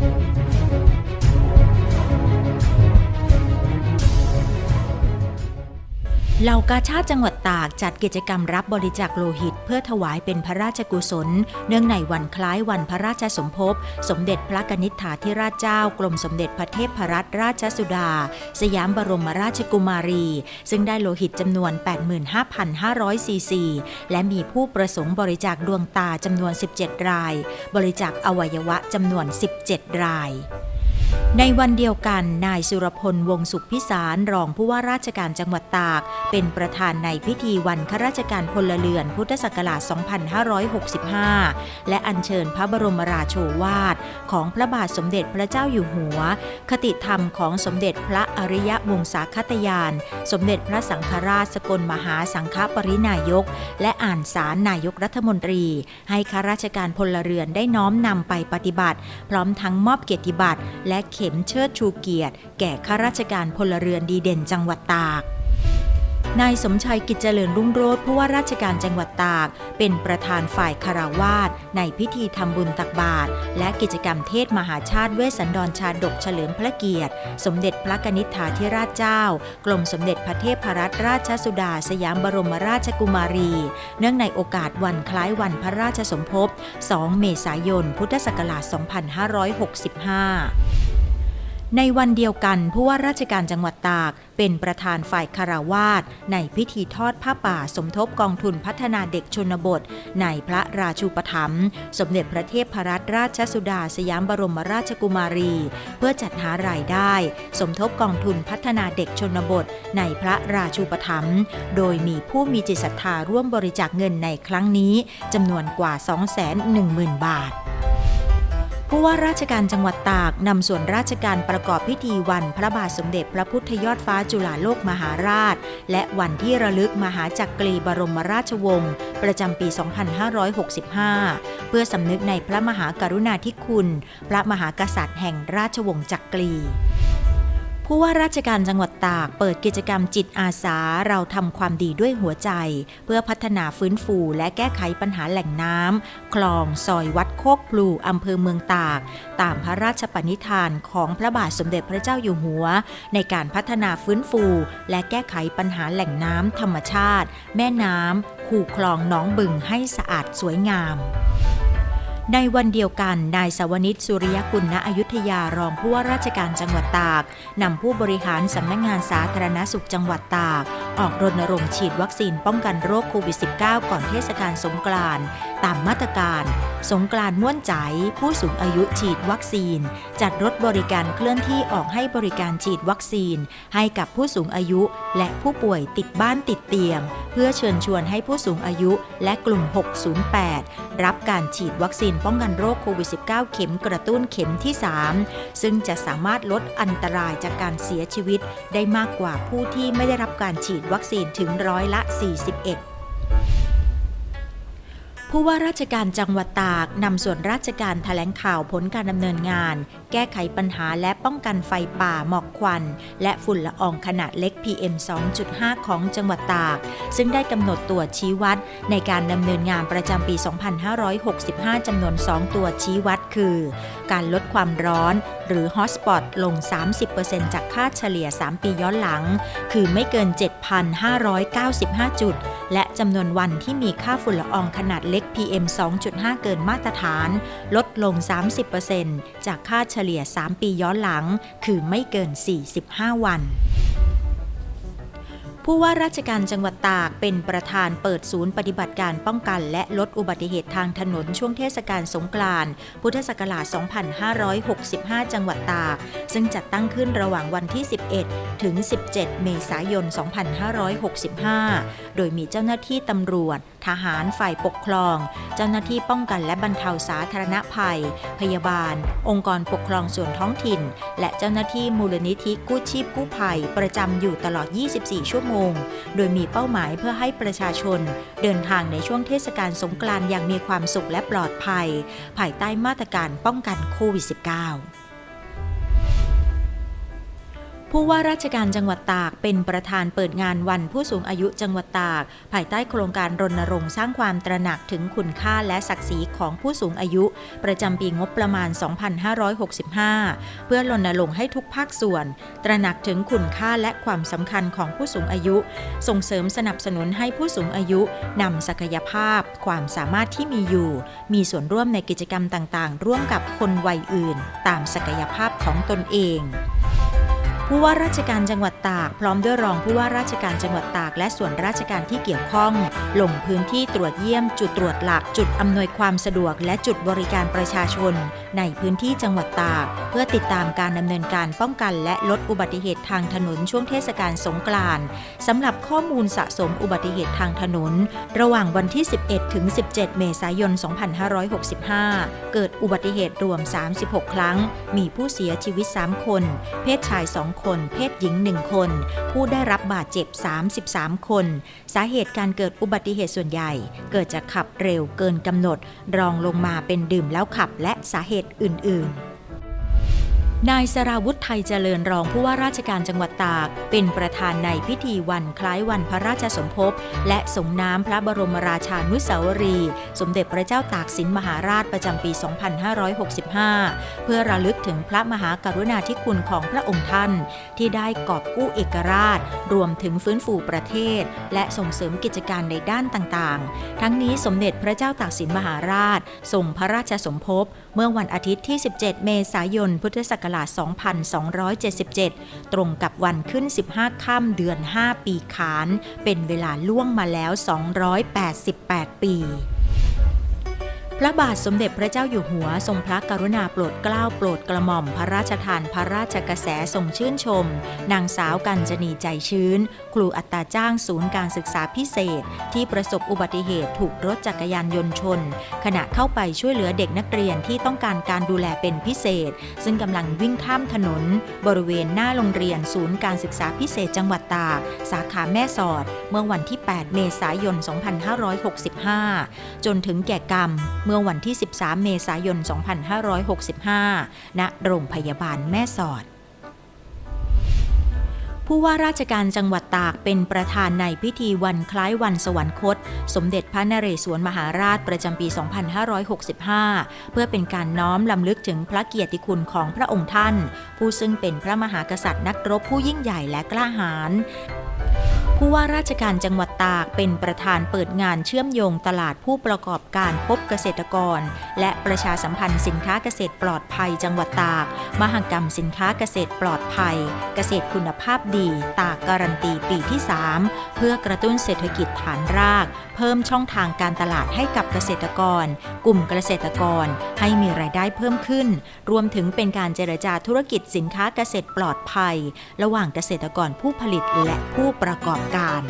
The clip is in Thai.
Thank you. เหล่ากาชาติจังหวัดตากจัดกิจกรรมรับบริจาคโลหิต เพื่อถวายเป็นพระราชกุศล เนื่องในวันคล้ายวันพระราชสมภพ สมเด็จพระกนิษฐาธิราชเจ้ากรมสมเด็จพระเทพรัตนราชสุดา สยามบรมราชกุมารี ซึ่งได้โลหิตจำนวน 85,500ซีซี และมีผู้ประสงค์บริจาคดวงตาจำนวน 17 ราย บริจาคอวัยวะจำนวน 17 ราย ในวันเดียวกันนายสุรพลวงสุขพิสารรองผู้ว่าราชการจังหวัดตาก เป็นประธานในพิธีวันข้าราชการพลเรือนพุทธศักราช 2565 และอัญเชิญพระบรมราโชวาท ของพระบาทสมเด็จพระเจ้าอยู่หัว คติธรรมของสมเด็จพระอริยวงศาคตยาน สมเด็จพระสังฆราชสกลมหาสังฆปรินายก และอ่านสารนายกรัฐมนตรี ให้ข้าราชการพลเรือนได้น้อมนำไปปฏิบัติ พร้อมทั้งมอบเกียรติบัตรและเข็มเชิดชูเกียรติ แก่ข้าราชการพลเรือนดีเด่นจังหวัดตาก นายสมชัยกิจเจริญรุ่งโรจน์ผู้ว่าราชการจังหวัดตาก เป็นประธานฝ่ายคาราวาสในพิธีทำบุญตักบาตรและกิจกรรมเทศมหาชาติเวสสันดรชาดกเฉลิมพระเกียรติ สมเด็จพระกนิษฐาธิราชเจ้า กรมสมเด็จพระเทพรัตนราชสุดาสยามบรมราชกุมารี เนื่องในโอกาสวันคล้ายวันพระราชสมภพ 2 เมษายน พุทธศักราช 2565 ในวันเดียวกันผู้ว่าราชการจังหวัดตาก เป็นประธานฝ่ายคาราวาสในพิธีทอดผ้าป่าสมทบกองทุนพัฒนาเด็กชนบท ในพระราชูปถัมภ์สมเด็จพระเทพรัตนราชสุดาสยามบรมราชกุมารี เพื่อจัดหารายได้ สมทบกองทุนพัฒนาเด็กชนบท ในพระราชูปถัมภ์โดยมีผู้มีจิตศรัทธาร่วมบริจาคเงินในครั้งนี้จำนวนกว่า 210,000 บาท ผู้ว่าราชการจังหวัดตากนำส่วนราชการประกอบพิธีวันพระบาทสมเด็จพระพุทธยอดฟ้าจุฬาโลกมหาราช และวันที่ระลึกมหาจักรีบรมราชวงศ์ประจำปี 2565 เพื่อสำนึกในพระมหากรุณาธิคุณ พระมหากษัตริย์แห่งราชวงศ์จักรี ผู้ว่าราชการจังหวัดตากเปิดกิจกรรมจิตอาสาเราทำความดีด้วยหัวใจ เพื่อพัฒนาฟื้นฟูและแก้ไขปัญหาแหล่งน้ำคลองซอยวัดโคกพลูอำเภอเมืองตาก ตามพระราชปณิธานของพระบาทสมเด็จพระเจ้าอยู่หัว ในการพัฒนาฟื้นฟู และแก้ไขปัญหาแหล่งน้ำธรรมชาติ แม่น้ำคูคลองหนองบึงให้สะอาดสวยงาม ในวันเดียวกัน นายสวนิตสุริยกุลณอยุธยารองผู้ว่าราชการจังหวัดตาก นำผู้บริหารสำนักงานสาธารณสุขจังหวัดตาก ออกรณรงค์ฉีดวัคซีนป้องกันโรคโควิด -19 ก่อนเทศกาลสงกรานต์ ตามมาตรการ สงกรานต์ม่วนใจ ผู้สูงอายุฉีดวัคซีน จัดรถบริการเคลื่อนที่ออกให้บริการฉีดวัคซีน ให้กับผู้สูงอายุ และผู้ป่วยติดบ้านติดเตียง เพื่อเชิญชวนให้ผู้สูงอายุและกลุ่ม 608 รับการฉีดวัคซีนป้องกันโรคโควิด -19 เข็มกระตุ้นเข็มที่ 3 ซึ่งจะสามารถลดอันตรายจากการเสียชีวิต ได้มากกว่าผู้ที่ไม่ได้รับการฉีดวัคซีนถึงร้อยละ 41 ผู้ว่าราชการจังหวัดตากนำส่วนราชการแถลงข่าวผลการดำเนินงาน แก้ไขปัญหาและป้องกันไฟป่าหมอกควัน และฝุ่นละอองขนาดเล็ก PM 2.5 ของจังหวัดตาก ซึ่งได้กำหนดตัวชี้วัด ในการดำเนินงานประจำปี 2565 จำนวน 2 ตัวชี้วัดคือ การลดความร้อน หรือ Hotspot ลง 30%จากค่าเฉลี่ย 3 ปีย้อนหลัง คือไม่เกิน 7,595 จุด และจำนวนวันที่มีค่าฝุ่นละอองขนาดเล็ก PM 2.5 เกินมาตรฐาน ลดลง 30%จากค่าเฉลี่ย 3 ปีย้อนหลัง คือไม่เกิน 45 วันผู้ว่าราชการจังหวัดตากเป็นประธานเปิดศูนย์ปฏิบัติการป้องกัน และลดอุบัติเหตุทางถนนช่วงเทศกาลสงกรานต์พุทธศักราช 2565 จังหวัดตาก ซึ่งจัดตั้งขึ้นระหว่างวันที่ 11 ถึง 17 เมษายน 2565 โดยมีเจ้าหน้าที่ตำรวจทหารฝ่ายปกครอง เจ้าหน้าที่ป้องกันและบรรเทาสาธารณภัย พยาบาล องค์กรปกครองส่วนท้องถิ่น และเจ้าหน้าที่มูลนิธิกู้ชีพกู้ภัย ประจำอยู่ตลอด 24 ชั่วโมง โดยมีเป้าหมายเพื่อให้ประชาชน เดินทางในช่วงเทศกาลสงกรานต์อย่างมีความสุขและปลอดภัย ภายใต้มาตรการป้องกันโควิด -19 ผู้ว่าราชการจังหวัดตากเป็นประธานเปิดงานวันผู้สูงอายุจังหวัดตาก ภายใต้โครงการรณรงค์สร้างความตระหนักถึงคุณค่าและศักดิ์ศรีของผู้สูงอายุ ประจำปีงบประมาณ 2565 เพื่อรณรงค์ให้ทุกภาคส่วน ตระหนักถึงคุณค่าและความสำคัญของผู้สูงอายุ ส่งเสริมสนับสนุนให้ผู้สูงอายุนำศักยภาพ ความสามารถที่มีอยู่ มีส่วนร่วมในกิจกรรมต่างๆ ร่วมกับคนวัยอื่น ตามศักยภาพของตนเอง ผู้ว่าราชการจังหวัดตาก พร้อมด้วยรองผู้ว่าราชการจังหวัดตาก และส่วนราชการที่เกี่ยวข้อง ลงพื้นที่ตรวจเยี่ยม จุดตรวจหลัก จุดอำนวยความสะดวก และจุดบริการประชาชน ในพื้นที่จังหวัดตาก เพื่อติดตามการดำเนินการป้องกัน และลดอุบัติเหตุทางถนนช่วงเทศกาลสงกรานต์สำหรับข้อมูลสะสมอุบัติเหตุทางถนน ระหว่างวันที่ 11 ถึง 17 เมษายน 2565 เกิดอุบัติเหตุรวม 36 ครั้ง มีผู้เสียชีวิต 3 คน เพศชาย 2คน เพศหญิง 1 คน ผู้ได้รับบาดเจ็บ 33 คน สาเหตุการเกิดอุบัติเหตุส่วนใหญ่ เกิดจากขับเร็วเกินกำหนด รองลงมาเป็นดื่มแล้วขับและสาเหตุอื่น ๆ นายสราวุธไทยเจริญรองผู้ว่าราชการจังหวัดตาก เป็นประธานในพิธีวันคล้ายวันพระราชสมภพ และส่งน้ำพระบรมราชานุสาวรี สมเด็จพระเจ้าตากสินมหาราชประจำปี 2565 เพื่อระลึกถึงพระมหากรุณาธิคุณของพระองค์ท่าน ที่ได้กอบกู้เอกราช รวมถึงฟื้นฟูประเทศ และส่งเสริมกิจการในด้านต่างๆ ทั้งนี้สมเด็จพระเจ้าตากสินมหาราชทรงพระราชสมภพ เมื่อวันอาทิตย์ที่ 17 เมษายนพุทธศักราช2277 ตรงกับวันขึ้น 15 ค่ำเดือน 5 ปีขาน เป็นเวลาล่วงมาแล้ว 288 ปี พระบาทสมเด็จพระเจ้าอยู่หัวทรงพระกรุณาโปรดเกล้าโปรดกระหม่อมพระราชทานพระราชกระแสทรงชื่นชม นางสาวกัญจนีใจชื้น ครูอัตราจ้างศูนย์การศึกษาพิเศษ ที่ประสบอุบัติเหตุถูกรถจักรยานยนต์ชน ขณะเข้าไปช่วยเหลือเด็กนักเรียนที่ต้องการการดูแลเป็นพิเศษ ซึ่งกำลังวิ่งข้ามถนน บริเวณหน้าโรงเรียนศูนย์การศึกษาพิเศษจังหวัดตากสาขาแม่สอด เมื่อวันที่ 8 เมษายน 2565 จนถึงแก่กรรมมื่อวันที่ 13 เมษายน 2565 ณ โรงพยาบาลแม่สอด ผู้ว่าราชการจังหวัดตากเป็นประธานในพิธีวันคล้ายวันสวรรคต สมเด็จพระนเรศวรมหาราชประจำปี 2565 เพื่อเป็นการน้อมลำลึกถึงพระเกียรติคุณของพระองค์ท่าน ผู้ซึ่งเป็นพระมหากษัตริย์นักรบผู้ยิ่งใหญ่และกล้าหาญ ผู้ว่าราชการจังหวัดตากเป็นประธานเปิดงานเชื่อมโยงตลาดผู้ประกอบการพบเกษตรกร และประชาสัมพันธ์สินค้าเกษตรปลอดภัยจังหวัดตาก มหกรรมสินค้าเกษตรปลอดภัย เกษตรคุณภาพดี ตากการันตีปีที่ 3 เพื่อกระตุ้นเศรษฐกิจฐานราก เพิ่มช่องทางการตลาดให้กับเกษตรกร กลุ่มเกษตรกร ให้มีรายได้เพิ่มขึ้น รวมถึงเป็นการเจรจาธุรกิจสินค้าเกษตรปลอดภัย ระหว่างเกษตรกรผู้ผลิตและผู้ประกอบการ